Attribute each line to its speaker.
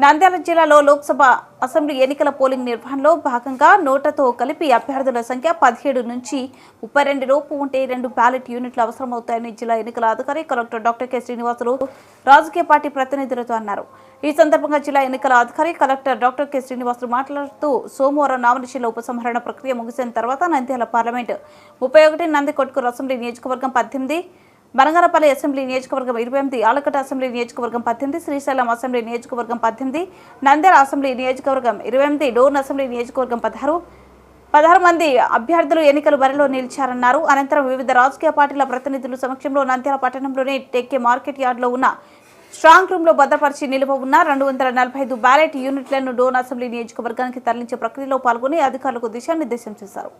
Speaker 1: నంద్యాల జిల్లాలో లోక్సభ అసెంబ్లీ ఎన్నికల పోలింగ్ నిర్వహణలో భాగంగా నోటతో కలిపి అభ్యర్థుల సంఖ్య పదిహేడు నుంచి ముప్పై రెండు లోపు ఉంటే రెండు బ్యాలెట్ యూనిట్లు అవసరమవుతాయని జిల్లా ఎన్నికల అధికారి కలెక్టర్ డాక్టర్ కె శ్రీనివాసులు రాజకీయ పార్టీ ప్రతినిధులతో అన్నారు. ఈ సందర్భంగా జిల్లా ఎన్నికల అధికారి కలెక్టర్ డాక్టర్ కె శ్రీనివాసులు మాట్లాడుతూ సోమవారం నామినేషన్ల ఉపసంహరణ ప్రక్రియ ముగిసిన తర్వాత నంద్యాల పార్లమెంట్ ముప్పై ఒకటి నందికొట్కూరు అసెంబ్లీ నియోజకవర్గం పద్దెనిమిది బనగానపల్లి అసెంబ్లీ నియోజకవర్గం ఇరవై ఎనిమిది ఆలకట అసెంబ్లీ నియోజకవర్గం పద్దెనిమిది శ్రీశైలం అసెంబ్లీ నియోజకవర్గం పద్దెనిమిది నంద్యాల అసెంబ్లీ నియోజకవర్గం ఇరవై ఎనిమిది డోన్ అసెంబ్లీ నియోజకవర్గం పదహారు. పదహారు మంది అభ్యర్థులు ఎన్నికలు బరిలో నిలిచారన్నారు. అనంతరం వివిధ రాజకీయ పార్టీల ప్రతినిధుల సమక్షంలో నంద్యాల పట్టణంలోని టెక్కే మార్కెట్ యార్డ్లో ఉన్న స్ట్రాంగ్ రూమ్లో భద్రపరిచి నిలువ ఉన్న రెండు వందల నలభై ఐదు బ్యాలెట్ యూనిట్లను డోన్ అసెంబ్లీ నియోజకవర్గానికి తరలించే ప్రక్రియలో పాల్గొని అధికారులకు దిశానిర్దేశం చేశారు.